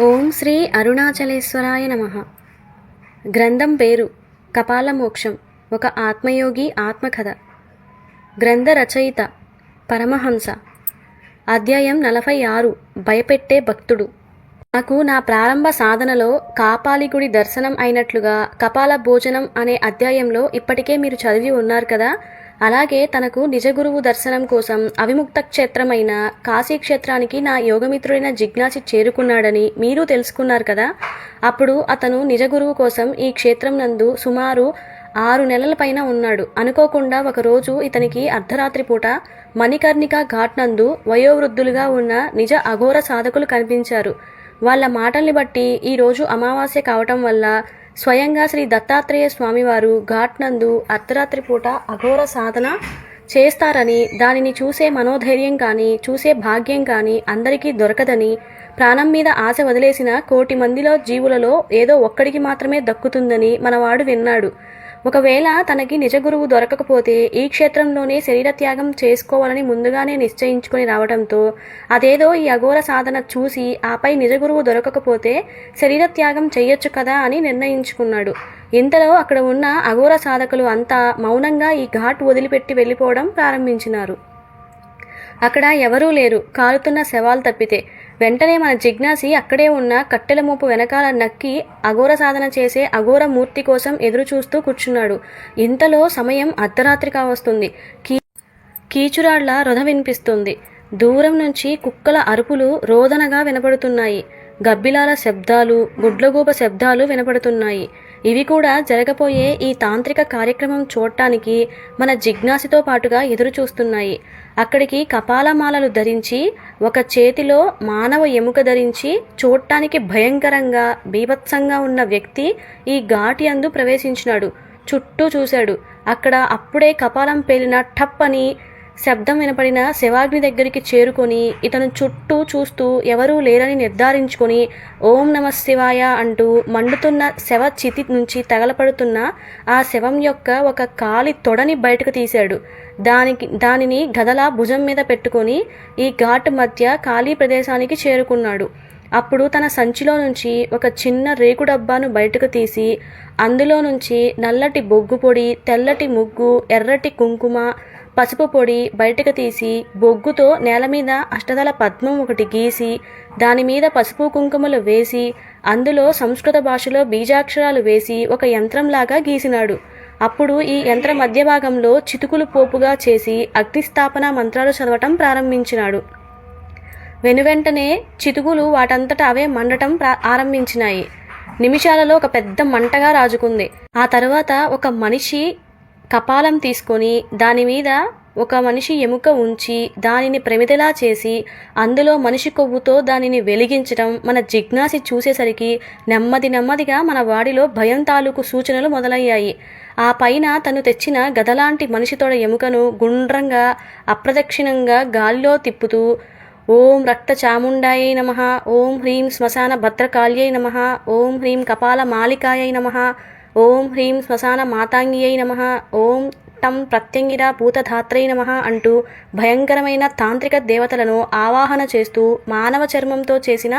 ఓం శ్రీ అరుణాచలేశ్వరాయ నమ. గ్రంథం పేరు కపాలమోక్షం ఒక ఆత్మయోగి ఆత్మకథ. గ్రంథ రచయిత పరమహంస. అధ్యాయం నలభై ఆరు భయపెట్టే భక్తుడు. నాకు నా ప్రారంభ సాధనలో కాపాలిగుడి దర్శనం అయినట్లుగా కపాల భోజనం అనే అధ్యాయంలో ఇప్పటికే మీరు చదివి ఉన్నారు కదా అలాగే తనకు నిజ గురువు దర్శనం కోసం అవిముక్త క్షేత్రమైన కాశీ క్షేత్రానికి నా యోగమిత్రుడైన జిజ్ఞాసి చేరుకున్నాడని మీరు తెలుసుకున్నారు కదా. అప్పుడు అతను నిజ గురువు కోసం ఈ క్షేత్రం నందు సుమారు ఆరు నెలల పైన ఉన్నాడు. అనుకోకుండా ఒకరోజు ఇతనికి అర్ధరాత్రి పూట మణికర్ణిక ఘాట్ నందు వయోవృద్ధులుగా ఉన్న నిజ అఘోర సాధకులు కనిపించారు. వాళ్ళ మాటల్ని బట్టి ఈరోజు అమావాస్య కావటం వల్ల స్వయంగా శ్రీ దత్తాత్రేయ స్వామివారు ఘాట్ నందు అర్ధరాత్రి పూట అఘోర సాధన చేస్తారని దానిని చూసే మనోధైర్యం కానీ చూసే భాగ్యం కానీ అందరికీ దొరకదని ప్రాణం మీద ఆశ వదిలేసిన కోటి మందిలో జీవులలో ఏదో ఒక్కడికి మాత్రమే దక్కుతుందని మనవాడు విన్నాడు. ఒకవేళ తనకి నిజ గురువు దొరకకపోతే ఈ క్షేత్రంలోనే శరీర త్యాగం చేసుకోవాలని ముందుగానే నిశ్చయించుకొని రావడంతో అదేదో ఈ అఘోర సాధన చూసి ఆపై నిజ గురువు దొరకకపోతే శరీర త్యాగం చెయ్యొచ్చు కదా అని నిర్ణయించుకున్నాడు. ఇంతలో అక్కడ ఉన్న అఘోర సాధకులు అంతా మౌనంగా ఈ ఘాట్ వదిలిపెట్టి వెళ్ళిపోవడం ప్రారంభించినారు. అక్కడ ఎవరూ లేరు. కాలుతున్న శవాలు తప్పితే. వెంటనే మన జిజ్ఞాసి అక్కడే ఉన్న కట్టెల మూపు వెనకాల నక్కి అఘోర సాధన చేసే అఘోర మూర్తి కోసం ఎదురు చూస్తూ కూర్చున్నాడు. ఇంతలో సమయం అర్ధరాత్రి కావస్తుంది కీ కీచురాళ్ళ రొధ వినిపిస్తుంది. దూరం నుంచి కుక్కల అరుపులు రోదనగా వినపడుతున్నాయి. గబ్బిలాల శబ్దాలు గుడ్లగూబ శబ్దాలు వినపడుతున్నాయి. ఇవి కూడా జరగబోయే ఈ తాంత్రిక కార్యక్రమం చూడటానికి మన జిజ్ఞాసితో పాటుగా ఎదురు చూస్తున్నాయి అక్కడికి కపాలమాలలు ధరించి ఒక చేతిలో మానవ ఎముక ధరించి చూడటానికి భయంకరంగా బీభత్సంగా ఉన్న వ్యక్తి ఈ ఘాటి అందు ప్రవేశించినాడు. చుట్టూ చూశాడు. అక్కడ అప్పుడే కపాలం పేలిన టప్ అని శబ్దం వినపడిన శివాగ్ని దగ్గరికి చేరుకొని ఇతను చుట్టూ చూస్తూ ఎవరూ లేరని నిర్ధారించుకొని ఓం నమ శివాయ అంటూ మండుతున్న శవ చితి నుంచి తగలపడుతున్న ఆ శవం యొక్క ఒక కాలి తొడని బయటకు తీశాడు. దానికి దానిని గదలా భుజం మీద పెట్టుకొని ఈ ఘాట్ మధ్య ఖాళీ ప్రదేశానికి చేరుకున్నాడు. అప్పుడు తన సంచిలో నుంచి ఒక చిన్న రేకు డబ్బాను బయటకు తీసి అందులో నుంచి నల్లటి బొగ్గు పొడి తెల్లటి ముగ్గు ఎర్రటి కుంకుమ పసుపు పొడి బయటకు తీసి బొగ్గుతో నేల మీద అష్టదల పద్మం ఒకటి గీసి దాని మీద పసుపు కుంకుమలు వేసి అందులో సంస్కృత భాషలో బీజాక్షరాలు వేసి ఒక యంత్రంలాగా గీసినాడు. అప్పుడు ఈ యంత్ర మధ్య భాగంలో చితుకులు పోపుగా చేసి అగ్నిస్థాపన మంత్రాలు చదవటం ప్రారంభించినాడు. వెనువెంటనే చితుకులు వాటంతట అవే మండటం ఆరంభించినాయి. నిమిషాలలో ఒక పెద్ద మంటగా రాజుకుంది. ఆ తర్వాత ఒక మనిషి కపాలం తీసుకొని దాని మీద ఒక మనిషి ఎముక ఉంచి దానిని ప్రమిదలా చేసి అందులో మనిషి కొవ్వుతో దానిని వెలిగించడం మన జిజ్ఞాసి చూసేసరికి నెమ్మది నెమ్మదిగా మన వాడిలో భయం తాలూకు సూచనలు మొదలయ్యాయి. ఆ పైన తను తెచ్చిన గదలాంటి మనిషి తోడ ఎముకను గుండ్రంగా అప్రదక్షిణంగా గాలిలో తిప్పుతూ ఓం రక్త చాముండాయై నమ ఓం హ్రీం శ్మశాన భద్రకాళ్యై నమ ఓం హ్రీం కపాల మాలికాయై నమ ఓం హ్రీం శ్మశాన మాతాంగియై నమ. ఓం టం ప్రత్యంగిర భూతధాత్రై నమ అంటూ భయంకరమైన తాంత్రిక దేవతలను ఆవాహన చేస్తూ మానవ చర్మంతో చేసిన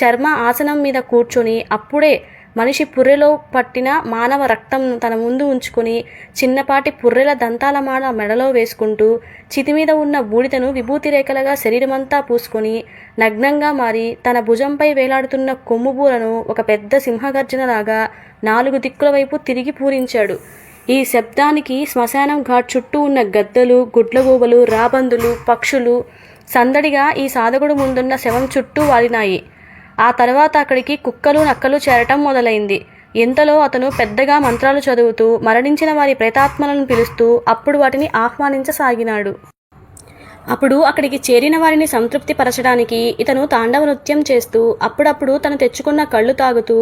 చర్మ ఆసనం మీద కూర్చొని అప్పుడే మనిషి పుర్రెలో పట్టిన మానవ రక్తం తన ముందు ఉంచుకొని చిన్నపాటి పుర్రెల దంతాల మాడ మెడలో వేసుకుంటూ చితి మీద ఉన్న బూడిదను విభూతి రేఖలుగా శరీరమంతా పూసుకొని నగ్నంగా మారి తన భుజంపై వేలాడుతున్న కొమ్ముబూలను ఒక పెద్ద సింహగర్జనలాగా నాలుగు దిక్కుల వైపు తిరిగి పూరించాడు. ఈ శబ్దానికి శ్మశానం ఘాట్ చుట్టూ ఉన్న గద్దలు గుడ్లగూబలు రాబందులు పక్షులు సందడిగా ఈ సాధకుడు ముందున్న శవం చుట్టూ వాలినాయి. ఆ తర్వాత అక్కడికి కుక్కలు నక్కలు చేరటం మొదలైంది. ఇంతలో అతను పెద్దగా మంత్రాలు చదువుతూ మరణించిన వారి ప్రేతాత్మలను పిలుస్తూ అప్పుడు వాటిని ఆహ్వానించసాగినాడు. అప్పుడు అక్కడికి చేరిన వారిని సంతృప్తి పరచడానికి ఇతను తాండవ నృత్యం చేస్తూ అప్పుడప్పుడు తను తెచ్చుకున్న కళ్ళు తాగుతూ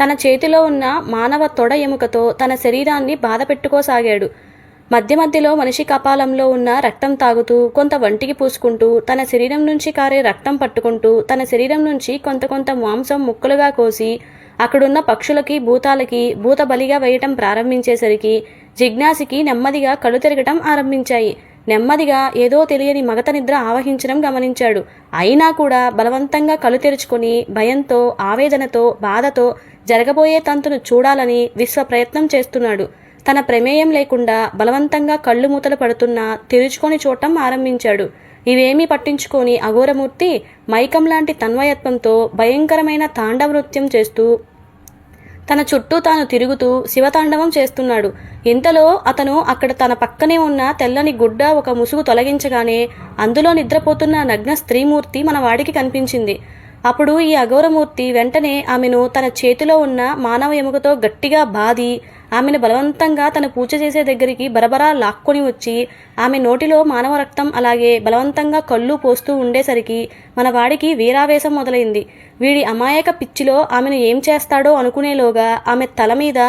తన చేతిలో ఉన్న మానవ తొడ ఎముకతో తన శరీరాన్ని బాధపెట్టుకోసాగాడు మధ్య మధ్యలో మనిషి కపాలంలో ఉన్న రక్తం తాగుతూ కొంత వంటికి పూసుకుంటూ తన శరీరం నుంచి కారే రక్తం పట్టుకుంటూ తన శరీరం నుంచి కొంత కొంత మాంసం ముక్కలుగా కోసి అక్కడున్న పక్షులకి భూతాలకి భూత బలిగా వేయటం ప్రారంభించేసరికి జిజ్ఞాసికి నెమ్మదిగా కళ్ళు తిరగటం ఆరంభించాయి. నెమ్మదిగా ఏదో తెలియని మగత నిద్ర ఆవహించడం గమనించాడు. అయినా కూడా బలవంతంగా కళ్ళు తెరుచుకొని భయంతో ఆవేదనతో బాధతో జరగబోయే తంతును చూడాలని విశ్వ ప్రయత్నం చేస్తున్నాడు. తన ప్రమేయం లేకుండా బలవంతంగా కళ్ళు మూతలు పడుతున్నా తెరుచుకొని చూడటం ఆరంభించాడు. ఇవేమీ పట్టించుకొని అఘోరమూర్తి మైకం లాంటి తన్వయత్వంతో భయంకరమైన తాండవ నృత్యం చేస్తూ తన చుట్టూ తాను తిరుగుతూ శివతాండవం చేస్తున్నాడు. ఇంతలో అతను అక్కడ తన పక్కనే ఉన్న తెల్లని గుడ్డ ఒక ముసుగు తొలగించగానే అందులో నిద్రపోతున్న నగ్న స్త్రీమూర్తి మన వాడికి కనిపించింది. అప్పుడు ఈ అఘోరమూర్తి వెంటనే ఆమెను తన చేతిలో ఉన్న మానవ ఎముకతో గట్టిగా బాది ఆమెను బలవంతంగా తన పూజ చేసే దగ్గరికి బరబరా లాక్కొని వచ్చి ఆమె నోటిలో మానవ రక్తం అలాగే బలవంతంగా కళ్ళు పోస్తూ ఉండేసరికి మన వాడికి వీరావేశం మొదలైంది. వీడి అమాయక పిచ్చిలో ఆమెను ఏం చేస్తాడో అనుకునేలోగా ఆమె తల మీద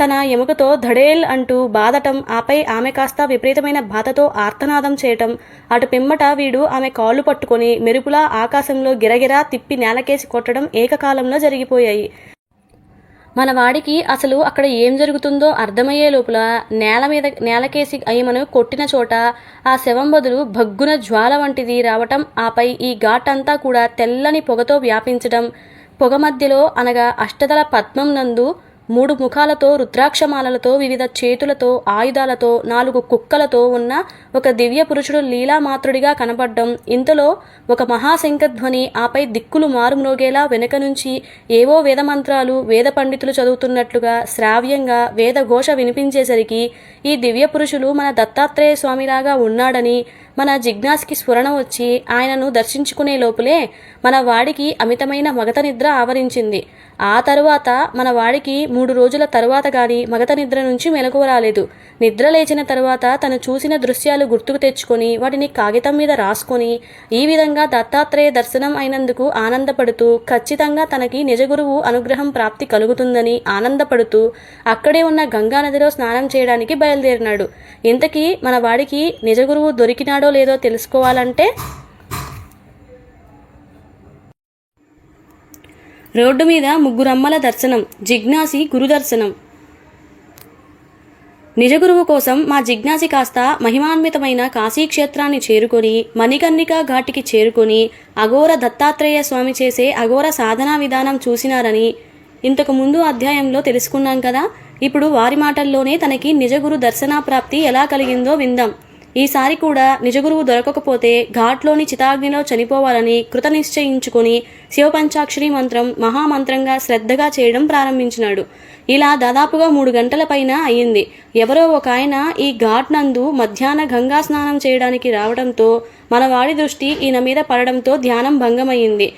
తన ఎముకతో ధడేల్ అంటూ బాధటం ఆపై ఆమె కాస్త విపరీతమైన బాధతో ఆర్తనాదం చేయటం అటు పిమ్మట వీడు ఆమె కాళ్ళు పట్టుకొని మెరుపులా ఆకాశంలో గిరగిరా తిప్పి నేలకేసి కొట్టడం ఏకకాలంలో జరిగిపోయాయి. మన వాడికి అసలు అక్కడ ఏం జరుగుతుందో అర్థమయ్యే లోపల నేల మీద నేలకేసి అయ్యమను కొట్టిన చోట ఆ శవం బదులు భగ్గున జ్వాల వంటిది రావటం ఆపై ఈ ఘాట్ అంతా కూడా తెల్లని పొగతో వ్యాపించడం పొగ మధ్యలో అనగా అష్టదల పద్మం నందు మూడు ముఖాలతో రుద్రాక్షమాలలతో వివిధ చేతులతో ఆయుధాలతో నాలుగు కుక్కలతో ఉన్న ఒక దివ్య పురుషుడు లీలామాత్రుడిగా కనబడ్డం. ఇంతలో ఒక మహాశంఖధ్వని ఆపై దిక్కులు మారుమ్రోగేలా వెనుక నుంచి ఏవో వేదమంత్రాలు వేద పండితులు చదువుతున్నట్లుగా శ్రావ్యంగా వేదఘోష వినిపించేసరికి ఈ దివ్య పురుషులు మన దత్తాత్రేయ స్వామిలాగా ఉన్నాడని మన జిజ్ఞాస్కి స్ఫురణ వచ్చి ఆయనను దర్శించుకునే లోపులే మన వాడికి అమితమైన మగత నిద్ర ఆవరించింది. ఆ తరువాత మన వాడికి మూడు రోజుల తర్వాత గాని మగత నిద్ర నుంచి మెలకువ రాలేదు. నిద్ర లేచిన తర్వాత తను చూసిన దృశ్యాలు గుర్తుకు తెచ్చుకొని వాటిని కాగితం మీద రాసుకొని ఈ విధంగా దత్తాత్రేయ దర్శనం అయినందుకు ఆనందపడుతూ ఖచ్చితంగా తనకి నిజగురువు అనుగ్రహం ప్రాప్తి కలుగుతుందని ఆనందపడుతూ అక్కడే ఉన్న గంగా నదిలో స్నానం చేయడానికి బయలుదేరినాడు. ఇంతకీ మన వాడికి నిజగురువు దొరికినాడో లేదో తెలుసుకోవాలంటే రోడ్డు మీద ముగ్గురమ్మల దర్శనం జిజ్ఞాసి గురుదర్శనం. నిజగురువు కోసం మా జిజ్ఞాసి కాస్త మహిమాన్వితమైన కాశీక్షేత్రాన్ని చేరుకొని మణికర్ణిక ఘాటికి చేరుకొని అఘోర దత్తాత్రేయ స్వామి చేసే అఘోర సాధనా విధానం చూసినారని ఇంతకు ముందు అధ్యాయంలో తెలుసుకున్నాం కదా. ఇప్పుడు వారి మాటల్లోనే తనకి నిజగురు దర్శనాప్రాప్తి ఎలా కలిగిందో విందాం. ఈసారి కూడా నిజగురువు దొరకకపోతే ఘాట్లోని చితాగ్నిలో చనిపోవాలని కృత నిశ్చయించుకుని శివపంచాక్షరి మంత్రం మహామంత్రంగా శ్రద్ధగా చేయడం ప్రారంభించినాడు. ఇలా దాదాపుగా మూడు గంటల పైన అయ్యింది. ఎవరో ఒక ఆయన ఈ ఘాట్ నందు మధ్యాహ్న గంగా స్నానం చేయడానికి రావడంతో మన వాడి దృష్టి ఈయన మీద పడడంతో ధ్యానం భంగమయ్యింది.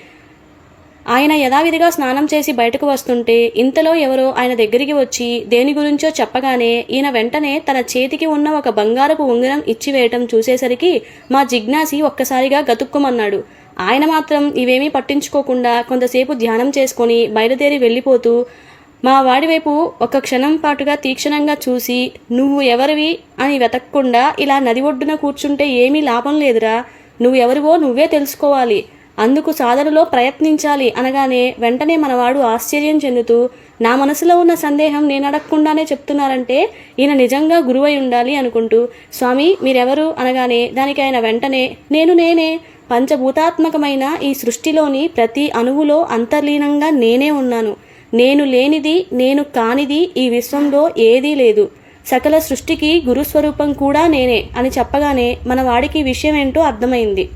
ఆయన యథావిధిగా స్నానం చేసి బయటకు వస్తుంటే ఇంతలో ఎవరో ఆయన దగ్గరికి వచ్చి దేని గురించో చెప్పగానే ఈయన వెంటనే తన చేతికి ఉన్న ఒక బంగారపు ఉంగరం ఇచ్చివేయటం చూసేసరికి మా జిజ్ఞాసి ఒక్కసారిగా గతుక్కుమన్నాడు. ఆయన మాత్రం ఇవేమీ పట్టించుకోకుండా కొంతసేపు ధ్యానం చేసుకొని బయలుదేరి వెళ్ళిపోతూ మా వాడి వైపు ఒక క్షణం పాటుగా తీక్షణంగా చూసి నువ్వు ఎవరివి? అని వెతక్కుండా ఇలా నది ఒడ్డున కూర్చుంటే ఏమీ లాభం లేదురా. నువ్వు ఎవరివో నువ్వే తెలుసుకోవాలి. అందుకు సాధనలో ప్రయత్నించాలి అనగానే వెంటనే మనవాడు ఆశ్చర్యం చెందుతూ నా మనసులో ఉన్న సందేహం నేను అడగకుండానే చెప్తున్నారంటే ఈయన నిజంగా గురువై ఉండాలి అనుకుంటూ స్వామి మీరెవరు? అనగానే దానికి ఆయన వెంటనే నేను నేనే. పంచభూతాత్మకమైన ఈ సృష్టిలోని ప్రతి అణువులో అంతర్లీనంగా నేనే ఉన్నాను. నేను లేనిది నేను కానిది ఈ విశ్వంలో ఏదీ లేదు. సకల సృష్టికి గురుస్వరూపం కూడా నేనే అని చెప్పగానే మన వాడికి విషయం ఏంటో అర్థమైంది.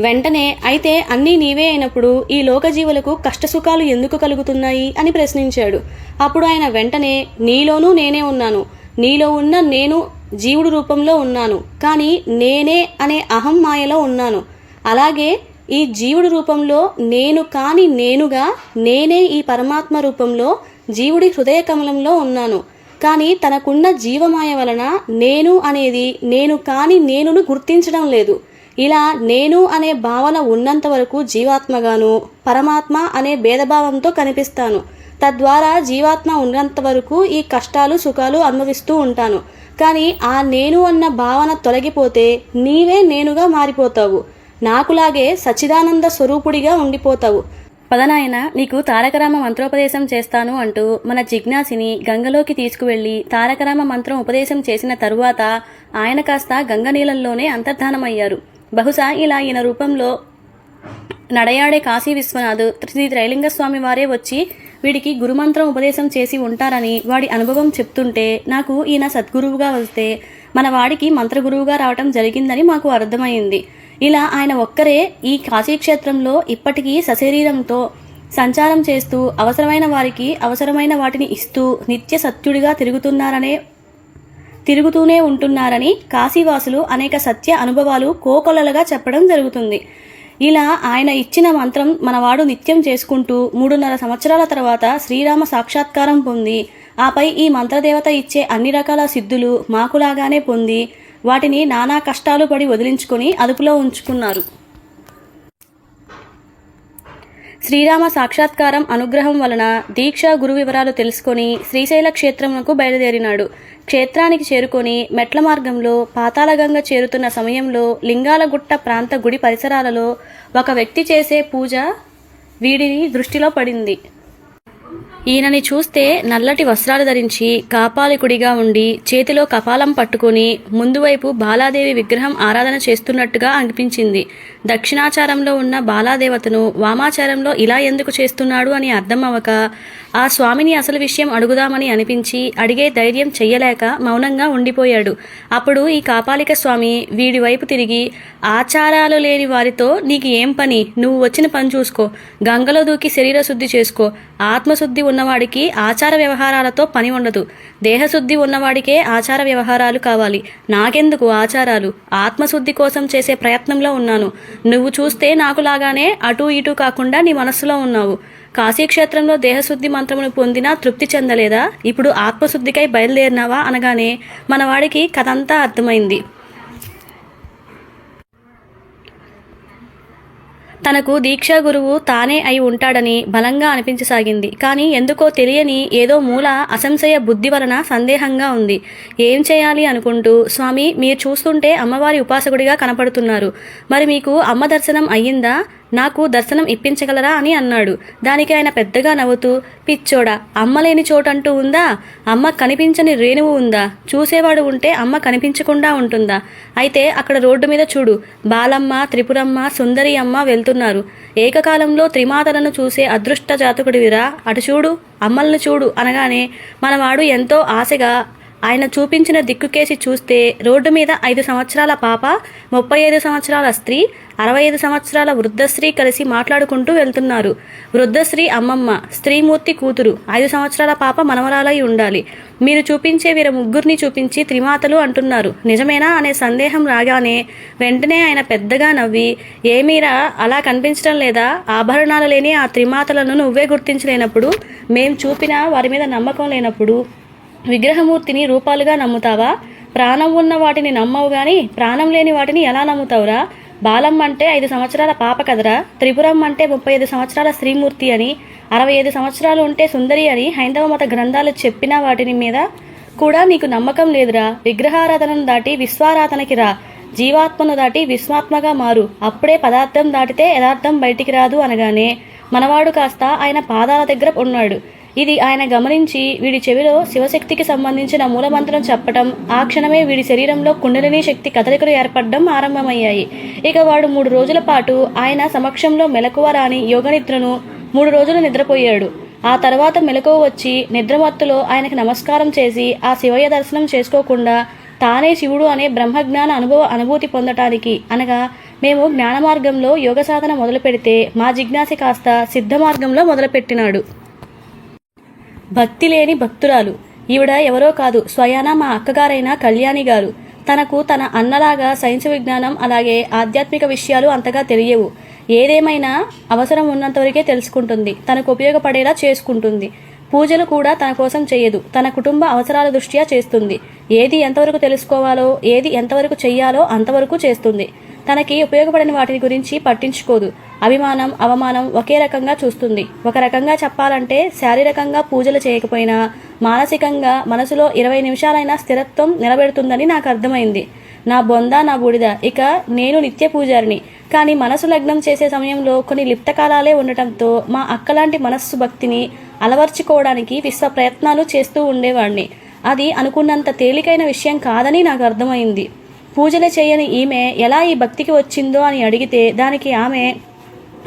వెంటనే అయితే అన్నీ నీవే అయినప్పుడు ఈ లోకజీవులకు కష్టసుఖాలు ఎందుకు కలుగుతున్నాయి? అని ప్రశ్నించాడు. అప్పుడు ఆయన వెంటనే నీలోనూ నేనే ఉన్నాను. నీలో ఉన్న నేను జీవుడు రూపంలో ఉన్నాను. కానీ నేనే అనే అహం మాయలో ఉన్నాను. అలాగే ఈ జీవుడు రూపంలో నేను కాని నేనుగా నేనే ఈ పరమాత్మ రూపంలో జీవుడి హృదయ కమలంలో ఉన్నాను. కానీ తనకున్న జీవమాయ వలన నేను అనేది నేను కాని నేనును గుర్తించడం లేదు. ఇలా నేను అనే భావన ఉన్నంత వరకు జీవాత్మగాను పరమాత్మ అనే భేదభావంతో కనిపిస్తాను. తద్వారా జీవాత్మ ఉన్నంత వరకు ఈ కష్టాలు సుఖాలు అనుభవిస్తూ ఉంటాను. కానీ ఆ నేను అన్న భావన తొలగిపోతే నీవే నేనుగా మారిపోతావు. నాకులాగే సచ్చిదానంద స్వరూపుడిగా ఉండిపోతావు. పదనాయన నీకు తారకరామ మంత్రోపదేశం చేస్తాను అంటూ మన జిజ్ఞాసిని గంగలోకి తీసుకువెళ్ళి తారకరామ మంత్రం ఉపదేశం చేసిన తరువాత ఆయన కాస్త గంగ నీళ్ళల్లోనే అంతర్ధానమయ్యారు. బహుశా ఇలా ఈయన రూపంలో నడయాడే కాశీ విశ్వనాథ్ శ్రీ త్రైలింగ స్వామి వారే వచ్చి వీడికి గురుమంత్రం ఉపదేశం చేసి ఉంటారని వాడి అనుభవం చెప్తుంటే నాకు ఈయన సద్గురువుగా వస్తే మన వాడికి మంత్రగురువుగా రావటం జరిగిందని మాకు అర్థమైంది. ఇలా ఆయన ఒక్కరే ఈ కాశీక్షేత్రంలో ఇప్పటికీ సశరీరంతో సంచారం చేస్తూ అవసరమైన వారికి అవసరమైన వాటిని ఇస్తూ నిత్య సత్యుడిగా తిరుగుతున్నారనే తిరుగుతూనే ఉంటున్నారని కాశీవాసులు అనేక సత్య అనుభవాలు కోకొల్లలుగా చెప్పడం జరుగుతుంది. ఇలా ఆయన ఇచ్చిన మంత్రం మనవాడు నిత్యం చేసుకుంటూ మూడున్నర సంవత్సరాల తర్వాత శ్రీరామ సాక్షాత్కారం పొంది ఆపై ఈ మంత్రదేవత ఇచ్చే అన్ని రకాల సిద్ధులు మాకులాగానే పొంది వాటిని నానా కష్టాలు పడి వదిలించుకొని అదుపులో ఉంచుకున్నారు. శ్రీరామ సాక్షాత్కారం అనుగ్రహం వలన దీక్ష గురు వివరాలు తెలుసుకొని శ్రీశైల క్షేత్రమునకు బయలుదేరినాడు. క్షేత్రానికి చేరుకొని మెట్ల మార్గంలో పాతాళగంగ చేరుతున్న సమయంలో లింగాలగుట్ట ప్రాంత గుడి పరిసరాలలో ఒక వ్యక్తి చేసే పూజ వీడిని దృష్టిలో పడింది. ఈయనని చూస్తే నల్లటి వస్త్రాలు ధరించి కాపాలికుడిగా ఉండి చేతిలో కపాలం పట్టుకొని ముందువైపు బాలాదేవి విగ్రహం ఆరాధన చేస్తున్నట్టుగా అనిపించింది. దక్షిణాచారంలో ఉన్న బాలాదేవతను వామాచారంలో ఇలా ఎందుకు చేస్తున్నాడు అని అర్థం అవ్వక ఆ స్వామిని అసలు విషయం అడుగుదామని అనిపించి అడిగే ధైర్యం చెయ్యలేక మౌనంగా ఉండిపోయాడు. అప్పుడు ఈ కాపాలిక స్వామి వీడి వైపు తిరిగి ఆచారాలు లేని వారితో నీకు ఏం పని? నువ్వు వచ్చిన పని చూసుకో. గంగలో దూకి శరీర శుద్ధి చేసుకో. ఆత్మశుద్ధి ఉన్నవాడికి ఆచార వ్యవహారాలతో పని ఉండదు. దేహశుద్ధి ఉన్నవాడికే ఆచార వ్యవహారాలు కావాలి. నాకెందుకు ఆచారాలు? ఆత్మశుద్ధి కోసం చేసే ప్రయత్నంలో ఉన్నాను. నువ్వు చూస్తే నాకులాగానే అటూ ఇటూ కాకుండా నీ మనస్సులో ఉన్నావు. కాశీక్షేత్రంలో దేహశుద్ధి మంత్రమును పొందినా తృప్తి చెందలేదా? ఇప్పుడు ఆత్మశుద్ధికై బయలుదేరినావా అనగానే మనవాడికి కథంతా అర్థమైంది. తనకు దీక్షా గురువు తానే అయి ఉంటాడని బలంగా అనిపించసాగింది. కానీ ఎందుకో తెలియని ఏదో మూల అసంశయ బుద్ధి వలన సందేహంగా ఉంది. ఏం చేయాలి అనుకుంటూ స్వామి మీరు చూస్తుంటే అమ్మవారి ఉపాసకుడిగా కనపడుతున్నారు. మరి మీకు అమ్మ దర్శనం అయ్యిందా? నాకు దర్శనం ఇప్పించగలరా? అని అన్నాడు. దానికి ఆయన పెద్దగా నవ్వుతూ పిచ్చోడా అమ్మ లేని చోటంటూ ఉందా? అమ్మ కనిపించని రేణువు ఉందా? చూసేవాడు ఉంటే అమ్మ కనిపించకుండా ఉంటుందా? అయితే అక్కడ రోడ్డు మీద చూడు. బాలమ్మ త్రిపురమ్మ సుందరి అమ్మ అంటున్నారు. ఏకకాలంలో త్రిమాతలను చూసే అదృష్ట జాతకుడివిరా అటు చూడు అమ్మల్ని చూడు అనగానే మనవాడు ఎంతో ఆశగా ఆయన చూపించిన దిక్కుకేసి చూస్తే రోడ్డు మీద ఐదు సంవత్సరాల పాప ముప్పై ఐదు సంవత్సరాల స్త్రీ అరవై ఐదు సంవత్సరాల వృద్ధశ్రీ కలిసి మాట్లాడుకుంటూ వెళ్తున్నారు. వృద్ధశ్రీ అమ్మమ్మ స్త్రీమూర్తి కూతురు ఐదు సంవత్సరాల పాప మనవరాలై ఉండాలి. మీరు చూపించే వీర ముగ్గురిని చూపించి త్రిమాతలు అంటున్నారు. నిజమేనా అనే సందేహం రాగానే వెంటనే ఆయన పెద్దగా నవ్వి ఏమీరా అలా కనిపించడం లేదా? ఆభరణాలు లేని ఆ త్రిమాతలను నువ్వే గుర్తించలేనప్పుడు మేం చూపిన వారి మీద నమ్మకం లేనప్పుడు విగ్రహమూర్తిని రూపాలుగా నమ్ముతావా? ప్రాణం ఉన్న వాటిని నమ్మవు గాని ప్రాణం లేని వాటిని ఎలా నమ్ముతావురా? బాలమ్మ అంటే ఐదు సంవత్సరాల పాప కదరా? త్రిపురం అంటే ముప్పై ఐదు సంవత్సరాల శ్రీమూర్తి అని అరవై ఐదు సంవత్సరాలు ఉంటే సుందరి అని హైందవ మత గ్రంథాలు చెప్పిన వాటిని మీద కూడా నీకు నమ్మకం లేదురా. విగ్రహారాధనను దాటి విశ్వారాధనకి రా. జీవాత్మను దాటి విశ్వాత్మగా మారు. అప్పుడే పదార్థం దాటితే యథార్థం బయటికి రాదు అనగానే మనవాడు కాస్త ఆయన పాదాల దగ్గర ఉన్నాడు. ఇది ఆయన గమనించి వీడి చెవిలో శివశక్తికి సంబంధించిన మూలమంత్రం చెప్పటం ఆ క్షణమే వీడి శరీరంలో కుండలిని శక్తి కదలికలు ఏర్పడడం ఆరంభమయ్యాయి. ఇక వాడు మూడు రోజుల పాటు ఆయన సమక్షంలో మెలకువ రాని యోగనిద్రను మూడు రోజులు నిద్రపోయాడు. ఆ తర్వాత మెలకువ వచ్చి నిద్రమత్తులో ఆయనకి నమస్కారం చేసి ఆ శివయ్య దర్శనం చేసుకోకుండా తానే శివుడు అనే బ్రహ్మజ్ఞాన అనుభవ అనుభూతి పొందటానికి అనగా మేము జ్ఞాన మార్గంలో యోగ సాధన మొదలు పెడితే మా జిజ్ఞాసి కాస్త సిద్ధ మార్గంలో మొదలుపెట్టినాడు. భక్తి లేని భక్తురాలు. ఈవిడ ఎవరో కాదు స్వయాన మా అక్కగారైన కళ్యాణి గారు. తనకు తన అన్నలాగా సైన్స్ విజ్ఞానం అలాగే ఆధ్యాత్మిక విషయాలు అంతగా తెలియవు. ఏదేమైనా అవసరం ఉన్నంతవరకే తెలుసుకుంటుంది. తనకు ఉపయోగపడేలా చేసుకుంటుంది. పూజలు కూడా తన కోసం చేయదు. తన కుటుంబ అవసరాల దృష్ట్యా చేస్తుంది. ఏది ఎంతవరకు తెలుసుకోవాలో ఏది ఎంతవరకు చెయ్యాలో అంతవరకు చేస్తుంది. తనకి ఉపయోగపడని వాటిని గురించి పట్టించుకోదు. అభిమానం అవమానం ఒకే రకంగా చూస్తుంది. ఒక రకంగా చెప్పాలంటే శారీరకంగా పూజలు చేయకపోయినా మానసికంగా మనసులో ఇరవై నిమిషాలైనా స్థిరత్వం నిలబెడుతుందని నాకు అర్థమైంది. నా బొంద నా బూడిద ఇక నేను నిత్య పూజారిని. కానీ మనసు లగ్నం చేసే సమయంలో కొన్ని లిప్తకాలాలే ఉండటంతో మా అక్కలాంటి మనస్సు భక్తిని అలవర్చుకోవడానికి విశ్వ ప్రయత్నాలు చేస్తూ ఉండేవాడిని అది అనుకున్నంత తేలికైన విషయం కాదని నాకు అర్థమైంది. పూజలు చేయని ఈమె ఎలా ఈ భక్తికి వచ్చిందో అని అడిగితే దానికి ఆమె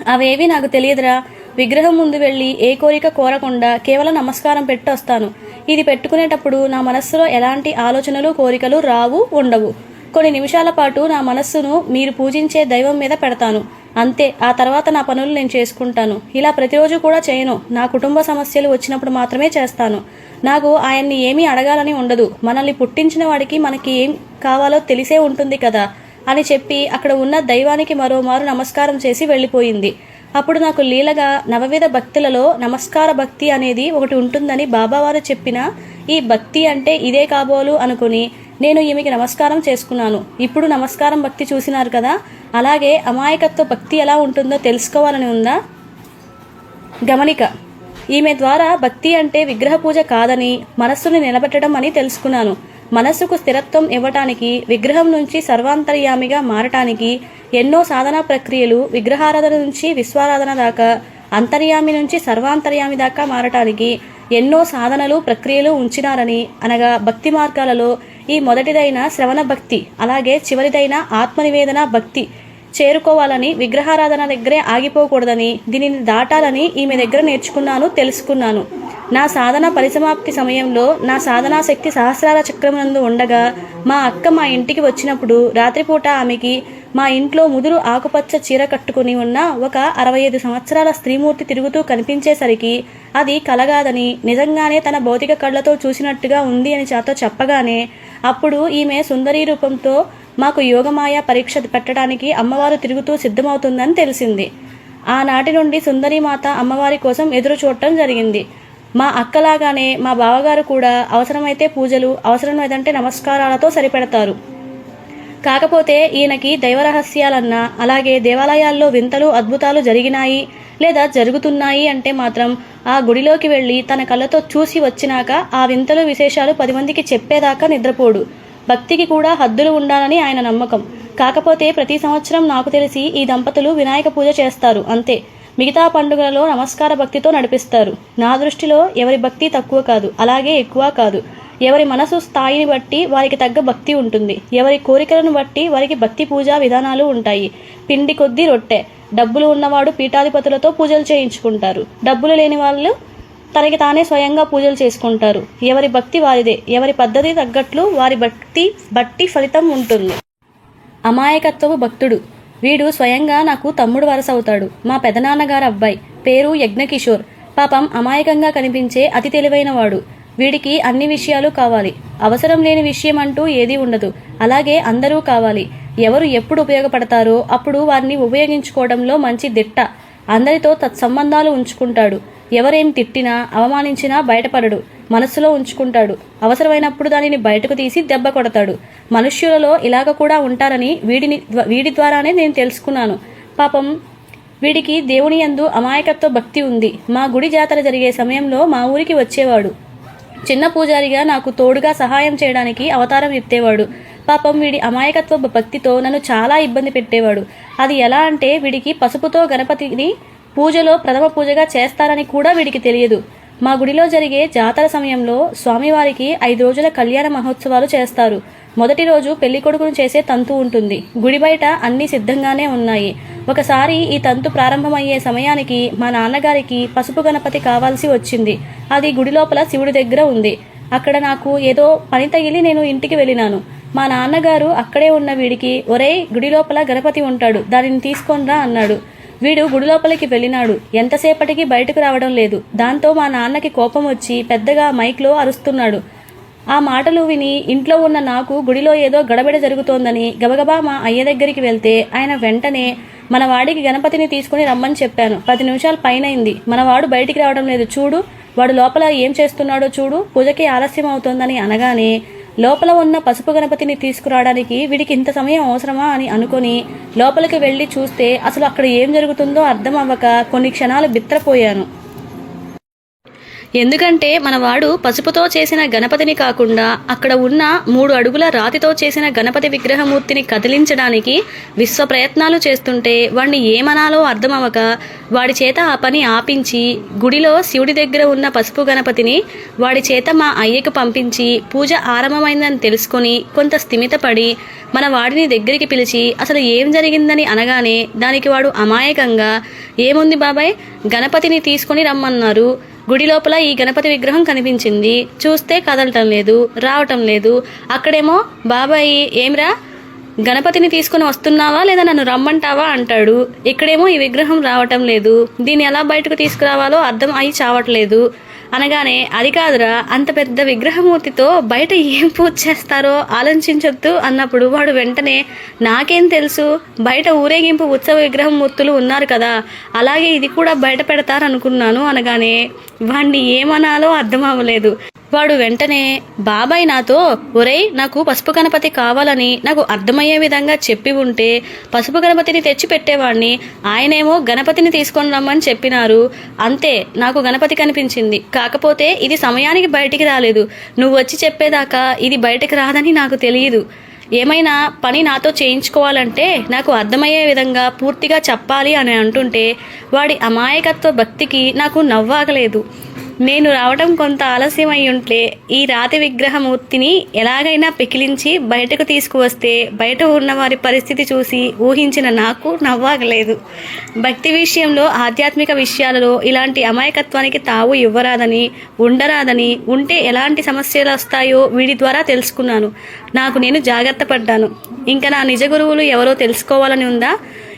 అవేవి నాకు తెలియదురా. విగ్రహం ముందు వెళ్ళి ఏ కోరిక కోరకుండా కేవలం నమస్కారం పెట్టి వస్తాను ఇది పెట్టుకునేటప్పుడు నా మనస్సులో ఎలాంటి ఆలోచనలు కోరికలు రావు ఉండవు. కొన్ని నిమిషాల పాటు నా మనస్సును మీరు పూజించే దైవం మీద పెడతాను. అంతే ఆ తర్వాత నా పనులు నేను చేసుకుంటాను. ఇలా ప్రతిరోజు కూడా చేయను. నా కుటుంబ సమస్యలు వచ్చినప్పుడు మాత్రమే చేస్తాను. నాకు ఆయన్ని ఏమీ అడగాలని ఉండదు. మనల్ని పుట్టించిన వాడికి మనకి ఏం కావాలో తెలిసే ఉంటుంది కదా. అని చెప్పి అక్కడ ఉన్న దైవానికి మరోమారు నమస్కారం చేసి వెళ్ళిపోయింది. అప్పుడు నాకు లీలగా నవవిధ భక్తులలో నమస్కార భక్తి అనేది ఒకటి ఉంటుందని బాబావారు చెప్పిన ఈ భక్తి అంటే ఇదే కాబోలు అనుకుని నేను ఈమెకి నమస్కారం చేసుకున్నాను. ఇప్పుడు నమస్కారం భక్తి చూసినారు కదా అలాగే అమాయకత్వ భక్తి ఎలా ఉంటుందో తెలుసుకోవాలని ఉందా? గమనిక ఈమె ద్వారా భక్తి అంటే విగ్రహ పూజ కాదని మనస్సుని నిలబెట్టడం అని తెలుసుకున్నాను. మనస్సుకు స్థిరత్వం ఇవ్వటానికి విగ్రహం నుంచి సర్వాంతర్యామిగా మారటానికి ఎన్నో సాధనా ప్రక్రియలు విగ్రహారాధన నుంచి విశ్వారాధన దాకా అంతర్యామి నుంచి సర్వాంతర్యామి దాకా మారటానికి ఎన్నో సాధనలు ప్రక్రియలు ఉంచినారని అనగా భక్తి మార్గాలలో ఈ మొదటిదైన శ్రవణ భక్తి అలాగే చివరిదైన ఆత్మనివేదన భక్తి చేరుకోవాలని విగ్రహారాధన దగ్గరే ఆగిపోకూడదని దీనిని దాటాలని ఈమె దగ్గర నేర్చుకున్నాను తెలుసుకున్నాను. నా సాధన పరిసమాప్తి సమయంలో నా సాధనా శక్తి సహస్రాల చక్రమునందు ఉండగా మా అక్క మా ఇంటికి వచ్చినప్పుడు రాత్రిపూట ఆమెకి మా ఇంట్లో ముదురు ఆకుపచ్చ చీర కట్టుకుని ఉన్న ఒక అరవై ఐదు సంవత్సరాల స్త్రీమూర్తి తిరుగుతూ కనిపించేసరికి అది కలగాదని నిజంగానే తన భౌతిక కళ్ళతో చూసినట్టుగా ఉంది అని చాతో చెప్పగానే అప్పుడు ఈమె సుందరీ రూపంతో మాకు యోగమాయ పరీక్ష పెట్టడానికి అమ్మవారు తిరుగుతూ సిద్ధమవుతుందని తెలిసింది. ఆనాటి నుండి సుందరీమాత అమ్మవారి కోసం ఎదురు చూడటం జరిగింది. మా అక్కలాగానే మా బావగారు కూడా అవసరమైతే పూజలు అవసరం లేదంటే నమస్కారాలతో సరిపెడతారు. కాకపోతే ఈయనకి దైవరహస్యాలన్నా అలాగే దేవాలయాల్లో వింతలు అద్భుతాలు జరిగినాయి లేదా జరుగుతున్నాయి అంటే మాత్రం ఆ గుడిలోకి వెళ్ళి తన కళ్ళతో చూసి వచ్చినాక ఆ వింతలు విశేషాలు పది మందికి చెప్పేదాకా నిద్రపోడు. భక్తికి కూడా హద్దులు ఉండాలని ఆయన నమ్మకం. కాకపోతే ప్రతి సంవత్సరం నాకు తెలిసి ఈ దంపతులు వినాయక పూజ చేస్తారు అంతే. మిగతా పండుగలలో నమస్కార భక్తితో నడిపిస్తారు. నా దృష్టిలో ఎవరి భక్తి తక్కువ కాదు అలాగే ఎక్కువ కాదు. ఎవరి మనసు స్థాయిని బట్టి వారికి తగ్గ భక్తి ఉంటుంది. ఎవరి కోరికలను బట్టి వారికి భక్తి పూజా విధానాలు ఉంటాయి. పిండి కొద్దీ రొట్టె. డబ్బులు ఉన్నవాడు పీఠాధిపతులతో పూజలు చేయించుకుంటారు. డబ్బులు లేని వాళ్ళు తనకి తానే స్వయంగా పూజలు చేసుకుంటారు. ఎవరి భక్తి వారిదే. ఎవరి పద్ధతి తగ్గట్లు వారి భక్తి బట్టి ఫలితం ఉంటుంది. అమాయకత్వపు భక్తుడు. వీడు స్వయంగా నాకు తమ్ముడు వరస అవుతాడు మా పెదనాన్నగారు అబ్బాయి పేరు యజ్ఞకిషోర్. పాపం అమాయకంగా కనిపించే అతి తెలివైనవాడు వీడికి అన్ని విషయాలు కావాలి. అవసరం లేని విషయం అంటూ ఏదీ ఉండదు. అలాగే అందరూ కావాలి. ఎవరు ఎప్పుడు ఉపయోగపడతారో అప్పుడు వారిని ఉపయోగించుకోవడంలో మంచి దిట్ట. అందరితో తత్సంబంధాలు ఉంచుకుంటాడు. ఎవరేం తిట్టినా అవమానించినా బయటపడడు. మనస్సులో ఉంచుకుంటాడు. అవసరమైనప్పుడు దానిని బయటకు తీసి దెబ్బ కొడతాడు. మనుష్యులలో ఇలాగ కూడా ఉంటారని వీడిని వీడి ద్వారానే నేను తెలుసుకున్నాను. పాపం వీడికి దేవుని యందు అమాయకత్వ భక్తి ఉంది. మా గుడి జాతర జరిగే సమయంలో మా ఊరికి వచ్చేవాడు. చిన్న పూజారిగా నాకు తోడుగా సహాయం చేయడానికి అవతారం ఎత్తేవాడు. పాపం వీడి అమాయకత్వ భక్తితో నన్ను చాలా ఇబ్బంది పెట్టేవాడు. అది ఎలా అంటే వీడికి పసుపుతో గణపతిని పూజలో ప్రథమ పూజగా చేస్తారని కూడా వీడికి తెలియదు. మా గుడిలో జరిగే జాతర సమయంలో స్వామివారికి ఐదు రోజుల కళ్యాణ మహోత్సవాలు చేస్తారు. మొదటి రోజు పెళ్ళి కొడుకును చేసే తంతు ఉంటుంది. గుడి బయట అన్ని సిద్ధంగానే ఉన్నాయి. ఒకసారి ఈ తంతు ప్రారంభమయ్యే సమయానికి మా నాన్నగారికి పసుపు గణపతి కావాల్సి వచ్చింది. అది గుడి లోపల శివుడి దగ్గర ఉంది. అక్కడ నాకు ఏదో పని తగిలి నేను ఇంటికి వెళ్ళినాను. మా నాన్నగారు అక్కడే ఉన్న వీడికి ఒరేయ్ గుడి లోపల గణపతి ఉంటాడు. దానిని తీసుకొనిరా అన్నాడు. వీడు గుడి లోపలికి వెళ్ళినాడు. ఎంతసేపటికి బయటకు రావడం లేదు. దాంతో మా నాన్నకి కోపం వచ్చి పెద్దగా మైక్లో అరుస్తున్నాడు. ఆ మాటలు విని ఇంట్లో ఉన్న నాకు గుడిలో ఏదో గడబిడ జరుగుతోందని గబగబా మా అయ్య దగ్గరికి వెళ్తే ఆయన వెంటనే మన వాడికి గణపతిని తీసుకుని రమ్మని చెప్పాను. పది నిమిషాలు పైనైంది. మనవాడు బయటికి రావడం లేదు. చూడు వాడు లోపల ఏం చేస్తున్నాడో చూడు పూజకి ఆలస్యం అవుతోందని అనగానే లోపల ఉన్న పసుపు గణపతిని తీసుకురావడానికి వీడికి ఇంత సమయం అవసరమా అని అనుకొని లోపలికి వెళ్ళి చూస్తే అసలు అక్కడ ఏం జరుగుతుందో అర్థం అవ్వక కొన్ని క్షణాలు బిత్రపోయాను. ఎందుకంటే మనవాడు పసుపుతో చేసిన గణపతిని కాకుండా అక్కడ ఉన్న మూడు అడుగుల రాతితో చేసిన గణపతి విగ్రహమూర్తిని కదిలించడానికి విశ్వ ప్రయత్నాలు చేస్తుంటే వాడిని ఏమనాలో అర్థమవక వాడి చేత ఆ పని ఆపించి గుడిలో శివుడి దగ్గర ఉన్న పసుపు గణపతిని వాడి చేత మా అయ్యకు పంపించి పూజ ఆరంభమైందని తెలుసుకొని కొంత స్థిమితపడి మన వాడిని దగ్గరికి పిలిచి అసలు ఏం జరిగిందని అనగానే దానికి వాడు అమాయకంగా ఏముంది బాబాయ్? గణపతిని తీసుకొని రమ్మన్నారు. గుడి లోపల ఈ గణపతి విగ్రహం కనిపించింది. చూస్తే కదలటం లేదు రావటం లేదు. అక్కడేమో బాబాయి ఏమిరా? గణపతిని తీసుకుని వస్తున్నావా లేదా నన్ను రమ్మంటావా? అంటాడు. ఇక్కడేమో ఈ విగ్రహం రావటం లేదు. దీన్ని ఎలా బయటకు తీసుకురావాలో అర్థం అయి చావట్లేదు. అనగానే అది కాదురా అంత పెద్ద విగ్రహమూర్తితో బయట ఏం పూజ చేస్తారో ఆలోచించొద్దు అన్నప్పుడు వాడు వెంటనే నాకేం తెలుసు బయట ఊరేగింపు ఉత్సవ విగ్రహం మూర్తులు ఉన్నారు కదా అలాగే ఇది కూడా బయట పెడతారనుకున్నాను అనగానే వాణ్ణి ఏమనాలో అర్థం అవ్వలేదు వాడు వెంటనే బాబాయ్ నాతో ఒరేయ్ నాకు పసుపు గణపతి కావాలని నాకు అర్థమయ్యే విధంగా చెప్పి ఉంటే పసుపు గణపతిని తెచ్చి పెట్టేవాడిని ఆయనేమో గణపతిని తీసుకొని రమ్మని చెప్పినారు. అంతే నాకు గణపతి కనిపించింది. కాకపోతే ఇది సమయానికి బయటికి రాలేదు. నువ్వు వచ్చి చెప్పేదాకా ఇది బయటికి రాదని నాకు తెలియదు. ఏమైనా పని నాతో చేయించుకోవాలంటే నాకు అర్థమయ్యే విధంగా పూర్తిగా చెప్పాలి అని అంటుంటే వాడి అమాయకత్వ భక్తికి నాకు నవ్వాగలేదు నేను రావడం కొంత ఆలస్యం అయి ఉంటే ఈ రాతి విగ్రహమూర్తిని ఎలాగైనా పెకిలించి బయటకు తీసుకువస్తే బయట ఉన్న వారి పరిస్థితి చూసి ఊహించిన నాకు నవ్వాగలేదు. భక్తి విషయంలో ఆధ్యాత్మిక విషయాలలో ఇలాంటి అమాయకత్వానికి తావు ఇవ్వరాదని ఉండరాదని ఉంటే ఎలాంటి సమస్యలు వస్తాయో వీడి ద్వారా తెలుసుకున్నాను. నాకు నేను జాగ్రత్త పడ్డాను. ఇంకా నా నిజ గురువులు ఎవరో తెలుసుకోవాలని ఉందా?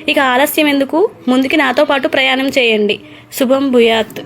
ఇక ఆలస్యం ఎందుకు? ముందుకి నాతో పాటు ప్రయాణం చేయండి. శుభం భూయాత్.